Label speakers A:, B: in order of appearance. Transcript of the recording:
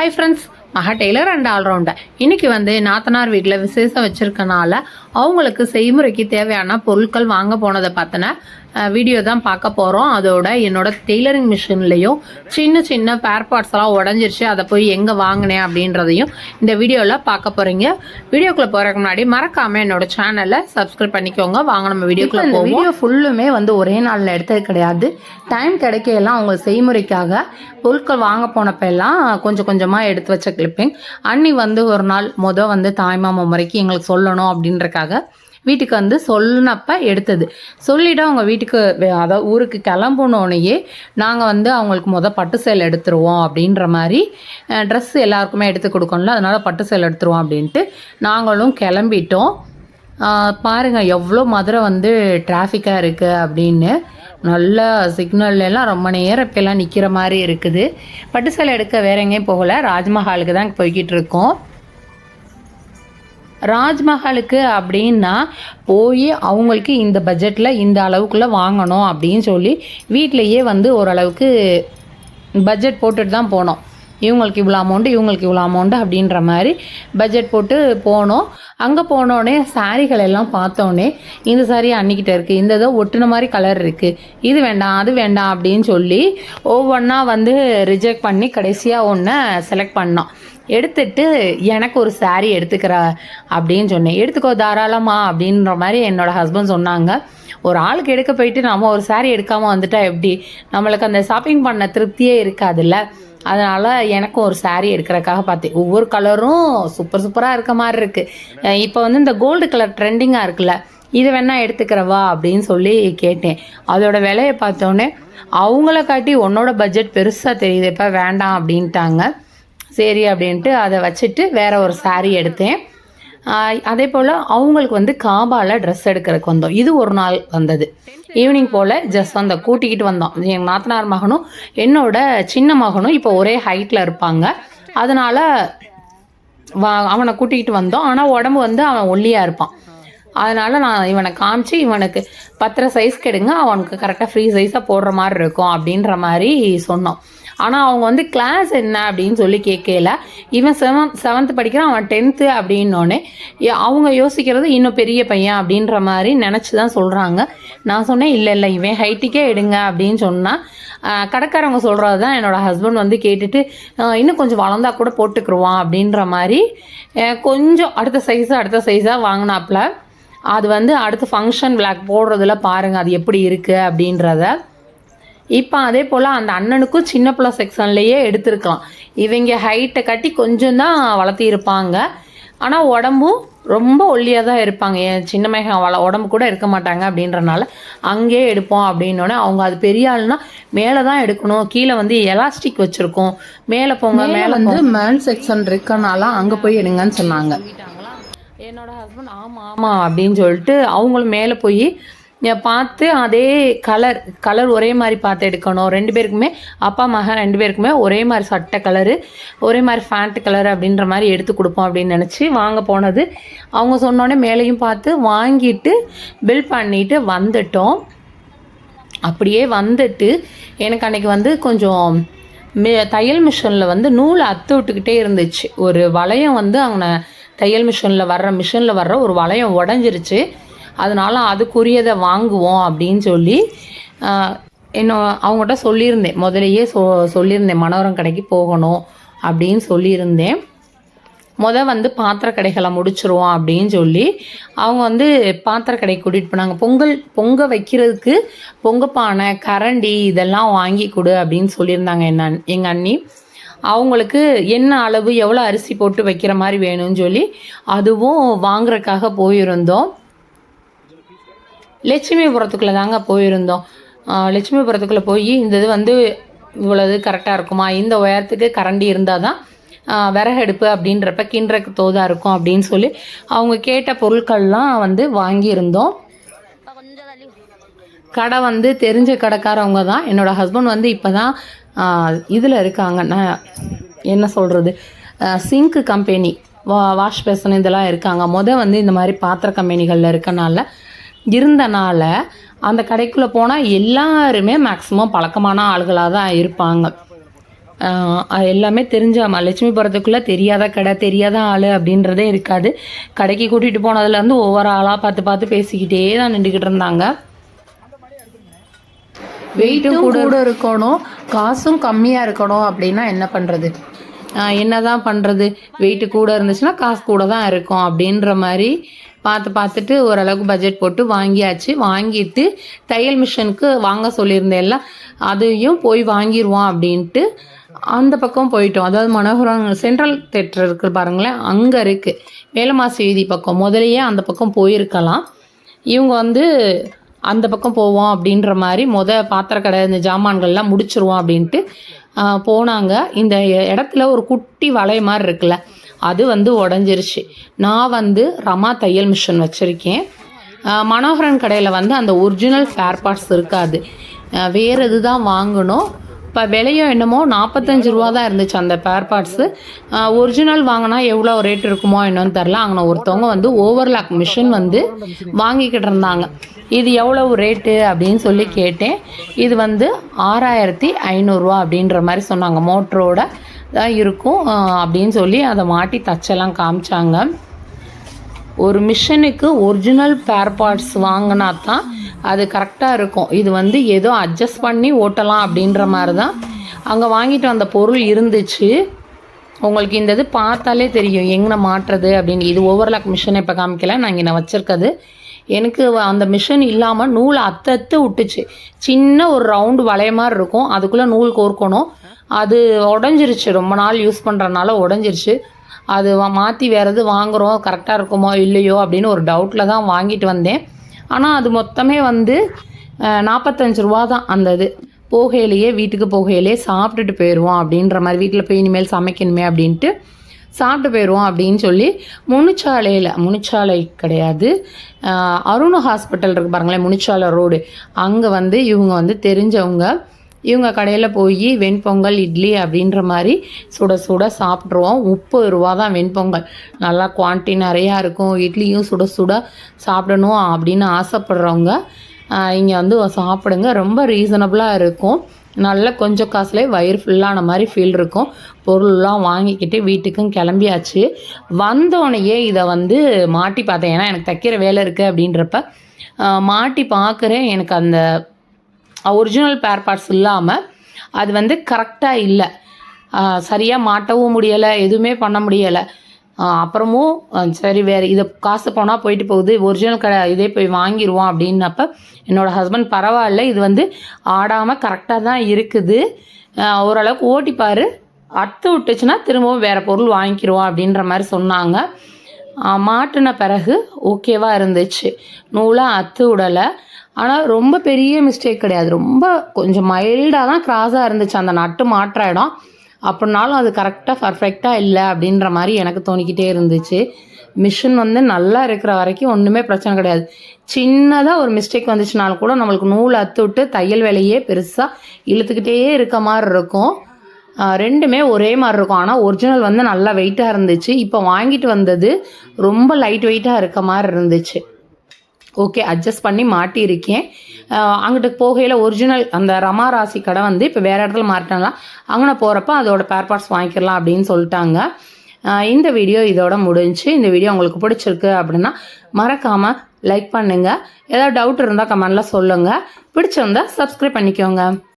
A: Hi friends Maha tailor and all rounder இன்னைக்கு வந்து நாத்தனார் வீட்டில் விசேஷம் வச்சுருக்கனால அவங்களுக்கு செய்முறைக்கு தேவையான பொருட்கள் வாங்க போனதை பார்த்தன வீடியோ தான் பார்க்க போகிறோம் அதோட என்னோட டெய்லரிங் மிஷின்லேயும் சின்ன சின்ன பேர் பார்ட்ஸ் எல்லாம் உடஞ்சிருச்சு. அதை போய் எங்கே வாங்கினேன் அப்படின்றதையும் இந்த வீடியோவில் பார்க்க போகிறீங்க வீடியோக்குள்ளே போகிறதுக்கு முன்னாடி மறக்காமல் என்னோட சேனலை சப்ஸ்கிரைப் பண்ணிக்கோங்க. வாங்க நம்ம வீடியோக்குள்ளே போவோம்.
B: வீடியோ ஃபுல்லுமே வந்து ஒரே நாளில் எடுத்தது கிடையாது. டைம் கிடைக்கையெல்லாம் அவங்க செய்முறைக்காக பொருட்கள் வாங்க போனப்ப எல்லாம் கொஞ்சம் கொஞ்சமாக எடுத்து வச்ச கிளிப்பிங் அண்ணி வந்து ஒரு நாள் முத வந்து தாய்மாமா முறைக்கு எங்களுக்கு சொல்லணும் அப்படின்றக்காக வீட்டுக்கு வந்து சொன்னப்ப எடுத்தது. சொல்லிவிட்டு அவங்க வீட்டுக்கு அதாவது ஊருக்கு கிளம்புனோடனேயே நாங்கள் வந்து அவங்களுக்கு மொதல் பட்டு சேலை எடுத்துருவோம் அப்படின்ற மாதிரி ட்ரெஸ் எல்லாருக்குமே எடுத்து கொடுக்கணும்ல அதனால் பட்டு சேலை எடுத்துருவோம் அப்படின்ட்டு நாங்களும் கிளம்பிட்டோம். பாருங்கள் எவ்வளோ மதுரை வந்து டிராஃபிக்காக இருக்குது அப்படின்னு. நல்ல சிக்னல்லாம் எல்லாம் ரொம்ப நேரம் இப்போல்லாம் நிற்கிற மாதிரி இருக்குது. பட்டு சேலை எடுக்க வேற எங்கேயும் போகல. ராஜ்மஹாலுக்கு தான் போய்கிட்டு இருக்கோம். ராஜ்மஹாலுக்கு அப்படின்னா போய் அவங்களுக்கு இந்த பட்ஜெட்டில் இந்த அளவுக்குள்ளே வாங்கணும் அப்படின்னு சொல்லி வீட்டிலையே வந்து ஓரளவுக்கு பட்ஜெட் போட்டுட்டு தான் போனோம். இவங்களுக்கு இவ்வளோ அமௌண்ட்டு இவங்களுக்கு இவ்வளோ அமௌண்ட்டு அப்படின்ற மாதிரி பட்ஜெட் போட்டு போனோம். அங்கே போனோடனே சாரிகள் எல்லாம் பார்த்தோன்னே இந்த சாரி அன்னிக்கிட்ட இருக்குது இந்த இதோ ஒட்டுன மாதிரி கலர் இருக்குது இது வேண்டாம் அது வேண்டாம் அப்படின்னு சொல்லி ஒவ்வொன்றா வந்து ரிஜெக்ட் பண்ணி கடைசியாக ஒன்றை செலக்ட் பண்ணோம் எடுத்துட்டு எனக்கு ஒரு saree எடுத்துக்கிற அப்படின்னு சொன்னேன். எடுத்துக்கோ தாராளமா அப்படின்ற மாதிரி என்னோட ஹஸ்பண்ட் சொன்னாங்க. ஒரு ஆளுக்கு எடுக்க போயிட்டு நம்ம ஒரு saree எடுக்காமல் வந்துட்டா எப்படி? நம்மளுக்கு அந்த ஷாப்பிங் பண்ண திருப்தியே இருக்காதுல்ல. அதனால் எனக்கும் ஒரு saree எடுக்கிறக்காக பார்த்தேன். ஒவ்வொரு கலரும் சூப்பர் சூப்பராக இருக்க மாதிரி இருக்குது இப்போ வந்து இந்த கோல்டு கலர் ட்ரெண்டிங்காக இருக்குல்ல இது வேணா எடுத்துக்கிறவா அப்படின்னு சொல்லி கேட்டேன். அதோட விலையை பார்த்தோன்னே அவங்கள காட்டி உன்னோட பட்ஜெட் பெருசாக தெரியுது. இப்போ வேண்டாம் அப்படின்ட்டாங்க. சரி அப்படின்ட்டு அதை வச்சுட்டு வேற ஒரு சாரீ எடுத்தேன். அதே போல் அவங்களுக்கு வந்து காபாவில் ட்ரெஸ் எடுக்கிறதுக்கு வந்தோம். இது ஒரு நாள் வந்தது. ஈவினிங் போல் ஜஸ்ட் அந்த கூட்டிக்கிட்டு வந்தோம். எங்கள் நாத்தனார் மகனும் என்னோட சின்ன மகனும் இப்போ ஒரே ஹைட்டில் இருப்பாங்க. அதனால் வா அவனை கூட்டிகிட்டு வந்தோம். ஆனால் உடம்பு வந்து அவன் ஒல்லியாக இருப்பான். அதனால் நான் இவனை காமிச்சு இவனுக்கு பத்திர சைஸ் கெடுங்க அவனுக்கு கரெக்டாக ஃப்ரீ சைஸாக போடுற மாதிரி இருக்கும் அப்படின்ற மாதிரி சொன்னோம். ஆனால் அவங்க வந்து கிளாஸ் என்ன அப்படின்னு சொல்லி கேட்கல. இவன் செவன் செவன்த்து படிக்கிறான் அவன் டென்த்து அப்படின்னோடனே அவங்க யோசிக்கிறது இன்னும் பெரிய பையன் அப்படின்ற மாதிரி நினச்சி தான் சொல்கிறாங்க நான் சொன்னேன் இல்லை இல்லை இவன் ஹைட்டுக்கே எடுங்க அப்படின்னு சொன்னால் கடைக்காரவங்க சொல்கிறது தான் என்னோடய ஹஸ்பண்ட் வந்து கேட்டுட்டு இன்னும் கொஞ்சம் வளர்ந்தா கூட போட்டுக்குருவான் அப்படின்ற மாதிரி கொஞ்சம் அடுத்த சைஸு அடுத்த சைஸாக வாங்கினாப்புல. அது வந்து அடுத்த ஃபங்க்ஷன் விளாக் போடுறதுல பாருங்கள் அது எப்படி இருக்குது அப்படின்றத. இப்போ அதே போல் அந்த அண்ணனுக்கும் சின்ன பிள்ளை செக்ஷன்லேயே எடுத்திருக்கலாம். இவங்க ஹைட்டை கட்டி கொஞ்சம் தான் வளர்த்திருப்பாங்க ஆனால் உடம்பும் ரொம்ப ஒல்லியாக தான் இருப்பாங்க. என் சின்ன மகன் வள உடம்பு கூட இருக்க மாட்டாங்க அப்படின்றனால அங்கேயே எடுப்போம் அப்படின்னோடனே அவங்க அது பெரிய ஆளுனா மேலே தான் எடுக்கணும். கீழே வந்து எலாஸ்டிக் வச்சுருக்கோம். மேலே போங்க மேலே வந்து மேல் செக்ஷன் இருக்கனால அங்கே போய் எடுங்கன்னு சொன்னாங்க. என்னோட ஹஸ்பண்ட் ஆமாம் ஆமாம் அப்படின்னு சொல்லிட்டு அவங்களும் மேலே போய் பார்த்து அதே கலர் கலர் ஒரே மாதிரி பார்த்து எடுக்கணும். ரெண்டு பேருக்குமே அப்பா மகன் ரெண்டு பேருக்குமே ஒரே மாதிரி சட்டை கலரு ஒரே மாதிரி ஃபேண்ட் கலர் அப்படின்ற மாதிரி எடுத்து கொடுப்போம் அப்படின்னு நினச்சி வாங்க போனது. அவங்க சொன்னோடனே மேலேயும் பார்த்து வாங்கிட்டு பில் பண்ணிட்டு வந்துட்டோம். அப்படியே வந்துட்டு எனக்கு அன்னைக்கு வந்து கொஞ்சம் மே தையல் மிஷினில் வந்து நூல் அத்து விட்டுக்கிட்டே இருந்துச்சு. ஒரு வளையம் வந்து அவங்க தையல் மிஷினில் வர்ற மிஷினில் வர்ற ஒரு வளையம் உடஞ்சிருச்சு. அதனால அதுக்குரியதை வாங்குவோம் அப்படின்னு சொல்லி என்ன அவங்ககிட்ட சொல்லியிருந்தேன். முதலையே சொ சொல்லியிருந்தேன் மனோரம் கடைக்கு போகணும் அப்படின்னு சொல்லியிருந்தேன். முத வந்து பாத்திர கடைகளை முடிச்சிருவோம் அப்படின்னு சொல்லி அவங்க வந்து பாத்திர கடைக்கு கூட்டிகிட்டு போனாங்க. பொங்கல் பொங்க வைக்கிறதுக்கு பொங்கப்பானை கரண்டி இதெல்லாம் வாங்கி கொடு அப்படின்னு சொல்லியிருந்தாங்க என்ன எங்கள் அண்ணி. அவங்களுக்கு என்ன அளவு எவ்வளோ அரிசி போட்டு வைக்கிற மாதிரி வேணும்னு சொல்லி அதுவும் வாங்குறதுக்காக போயிருந்தோம். லட்சுமிபுரத்துக்குள்ளே தாங்க போயிருந்தோம். லட்சுமிபுரத்துக்குள்ளே போய் இந்த இது வந்து இவ்வளவு கரெக்டாக இருக்குமா? இந்த உயரத்துக்கு கரண்டி இருந்தால் தான் விறகடுப்பு அப்படின்றப்ப கிண்டுறக்கு தோதாக இருக்கும் அப்படின்னு சொல்லி அவங்க கேட்ட பொருட்கள்லாம் வந்து வாங்கியிருந்தோம். கடை வந்து தெரிஞ்ச கடைக்காரவங்க தான். என்னோட ஹஸ்பண்ட் வந்து இப்போ தான் இதில் இருக்காங்க. நான் என்ன சொல்கிறது சிங்க்கு கம்பெனி வா வாஷ் பேசன் இதெல்லாம் இருக்காங்க. முத வந்து இந்த மாதிரி பாத்திர கம்பெனிகளில் இருக்கனால இருந்தனால அந்த கடைக்குள்ளே போனால் எல்லாருமே மேக்ஸிமம் பழக்கமான ஆளுகளாக தான் இருப்பாங்க எல்லாமே தெரிஞ்ச லட்சுமிபுரத்துக்குள்ளே தெரியாத கடை தெரியாத ஆள் அப்படின்றதே இருக்காது. கடைக்கு கூட்டிகிட்டு போனதுலேருந்து ஒவ்வொரு ஆளாக பார்த்து பார்த்து பேசிக்கிட்டே தான் நின்றுக்கிட்டு இருந்தாங்க.
A: வெயிட்டும் கூட இருக்கணும் காசும் கம்மியாக இருக்கணும் அப்படின்னா என்ன பண்ணுறது
B: ஆஹ் என்னதான் பண்ணுறது வெயிட் கூட இருந்துச்சுன்னா காசு கூட தான் இருக்கும் அப்படின்ற மாதிரி பார்த்து பார்த்துட்டு ஓரளவுக்கு பட்ஜெட் போட்டு வாங்கியாச்சு. வாங்கிட்டு தையல் மிஷினுக்கு வாங்க சொல்லியிருந்தேன் எல்லாம் அதையும் போய் வாங்கிடுவோம் அப்படின்ட்டு அந்த பக்கம் போயிட்டோம். அதாவது மனோகரம் சென்ட்ரல் தேட்டர் இருக்கு பாருங்களேன் அங்கே இருக்குது வேலமாசி வீதி பக்கம் முதலையே அந்த பக்கம் போயிருக்கலாம். இவங்க வந்து அந்த பக்கம் போவோம் அப்படின்ற மாதிரி முத பாத்திர கடை இந்த ஜாமான்கள்லாம் முடிச்சிருவோம் அப்படின்ட்டு போனாங்க. இந்த இடத்துல ஒரு குட்டி வலை மாதிரி இருக்குல்ல அது வந்து உடஞ்சிருச்சு. நான் வந்து ரமா தையல் மிஷின் வச்சுருக்கேன். மனோகரன் கடையில் வந்து அந்த ஒரிஜினல் ஃபேர் பார்ட்ஸ் இருக்காது. வேறு இது தான் வாங்கணும். இப்போ விலையும் என்னமோ நாற்பத்தஞ்சு ரூபா தான் இருந்துச்சு அந்த பேர் பார்ட்ஸு. ஒரிஜினல் வாங்கினா எவ்வளோ ரேட் இருக்குமோ என்னன்னு தெரில அங்கே ஒருத்தவங்க வந்து ஓவர்லாக் மிஷின் வந்து வாங்கிக்கிட்டு இருந்தாங்க. இது எவ்வளவு ரேட்டு அப்படின்னு சொல்லி கேட்டேன். இது வந்து ஆறாயிரத்தி ஐநூறுரூவா அப்படின்ற மாதிரி சொன்னாங்க. மோட்டரோட தான் இருக்கும். அப்படின்னு சொல்லி அதை மாட்டி தச்செல்லாம் காமிச்சாங்க. ஒரு மிஷினுக்கு ஒரிஜினல் பேர் பார்ட்ஸ் வாங்கினா தான் அது கரெக்டாக இருக்கும். இது வந்து ஏதோ அட்ஜஸ்ட் பண்ணி ஓட்டலாம் அப்படின்ற மாதிரி தான் அங்கே வாங்கிட்டு வந்த பொருள் இருந்துச்சு. உங்களுக்கு இந்த இது பார்த்தாலே தெரியும். எங்கே மாட்டுறது அப்படின்னு. இது ஓவர்லாக் மிஷினை இப்போ காமிக்கல. நான் என்ன நான் வச்சுருக்கிறது எனக்கு வ- அந்த மிஷின் இல்லாமல் நூல் அத்தத்து விட்டுச்சு. சின்ன ஒரு ரவுண்டு வளைய மாதிரி இருக்கும். அதுக்குள்ளே நூல் கோர்க்கணும். அது உடஞ்சிருச்சு. ரொம்ப நாள் யூஸ் பண்ணுறதுனால உடஞ்சிருச்சு. அது மாற்றி வேறு எது வாங்குகிறோம் கரெக்டாக இருக்குமோ இல்லையோ அப்படின்னு ஒரு டவுட்டில் தான் வாங்கிட்டு வந்தேன். ஆனால் அது மொத்தமே வந்து நாற்பத்தஞ்சு ரூபா தான் அந்த இது. போகையிலேயே வீட்டுக்கு போகையிலே சாப்பிட்டுட்டு போயிடுவோம் அப்படின்ற மாதிரி வீட்டில் போய் இனிமேல் சமைக்கணுமே அப்படின்ட்டு சாப்பிட்டு போயிடுவோம் அப்படின்னு சொல்லி முனிச்சாலையில் முனிச்சாலை கிடையாது. அருண் ஹாஸ்பிட்டல் இருக்கு பாருங்களேன் முனிச்சாலை ரோடு அங்கே வந்து இவங்க வந்து தெரிஞ்சவங்க இவங்க கடையில் போய் வெண்பொங்கல் இட்லி அப்படின்ற மாதிரி சுட சுட சாப்பிட்ருவோம் முப்பது ரூபா தான் வெண்பொங்கல். நல்லா குவான்டிட்டி நிறையா இருக்கும். இட்லியும் சுட சுட சாப்பிடணும் அப்படின்னு ஆசைப்படுறவங்க இங்கே வந்து சாப்பிடுங்க. ரொம்ப ரீசனபிளாக இருக்கும். நல்ல கொஞ்சம் காசுலேயே வயிறு ஃபுல்லான மாதிரி ஃபீல் இருக்கும். பொருள்லாம் வாங்கிக்கிட்டு வீட்டுக்கும் கிளம்பியாச்சு. வந்தோடனேயே இதை வந்து மாட்டி பார்த்தேன். ஏன்னா எனக்கு தைக்கிற வேலை இருக்குது அப்படின்றப்ப மாட்டி பார்க்குறேன். எனக்கு அந்த ஒரிஜினல் பேர் பார்ட்ஸ் இல்லாமல் அது வந்து கரெக்டாக இல்லை. சரியாக மாட்டவும் முடியலை எதுவுமே பண்ண முடியலை. அப்புறமும் சரி வேறு இதை காசு போனால் போயிட்டு போகுது ஒரிஜினல் கடை இதே போய் வாங்கிடுவோம் அப்படின்னப்ப என்னோடய ஹஸ்பண்ட் பரவாயில்ல இது வந்து ஆடாமல் கரெக்டாக தான் இருக்குது. ஓரளவுக்கு ஓட்டிப்பார். அடுத்து விட்டுச்சுன்னா திரும்பவும் வேறு பொருள் வாங்கிக்கிடுவோம் அப்படின்ற மாதிரி சொன்னாங்க. மாட்டின பிறகு ஓகேவாக இருந்துச்சு. நூலாக அத்து விடலை ஆனால் ரொம்ப பெரிய மிஸ்டேக் கிடையாது. ரொம்ப கொஞ்சம் மைல்டாக தான் கிராஸாக இருந்துச்சு. அந்த நட்டு மாட்டுற இடம். அப்படின்னாலும் அது கரெக்டாக பர்ஃபெக்டாக இல்லை அப்படின்ற மாதிரி எனக்கு தோணிக்கிட்டே இருந்துச்சு. மிஷின் வந்து நல்லா இருக்கிற வரைக்கும் ஒன்றுமே பிரச்சனை கிடையாது. சின்னதாக ஒரு மிஸ்டேக் வந்துச்சுனாலும் கூட நம்மளுக்கு நூல் அத்து விட்டு தையல் வேலையே பெருசாக இழுத்துக்கிட்டே இருக்க மாதிரி இருக்கும். ரெண்டுமே ஒரே மாதிரி இருக்கும். ஆனால் ஒரிஜினல் வந்து நல்லா வெயிட்டாக இருந்துச்சு. இப்போ வாங்கிட்டு வந்தது ரொம்ப லைட் வெயிட்டாக இருக்க மாதிரி இருந்துச்சு. ஓகே அட்ஜஸ்ட் பண்ணி மாட்டியிருக்கேன். அங்கிட்டு போகையில் ஒரிஜினல் அந்த ரமா ராசி கடை வந்து இப்போ வேறு இடத்துல மாட்டினலாம் அங்கே போகிறப்ப அதோட பேர் பார்ட்ஸ் வாங்கிக்கலாம் அப்படின்னு சொல்லிட்டாங்க. இந்த வீடியோ இதோட முடிஞ்சு இந்த வீடியோ உங்களுக்கு பிடிச்சிருக்கு அப்படின்னா மறக்காமல் லைக் பண்ணுங்கள் ஏதாவது டவுட் இருந்தால் கமெண்டில் சொல்லுங்கள் பிடிச்சிருந்தா சப்ஸ்கிரைப் பண்ணிக்கோங்க.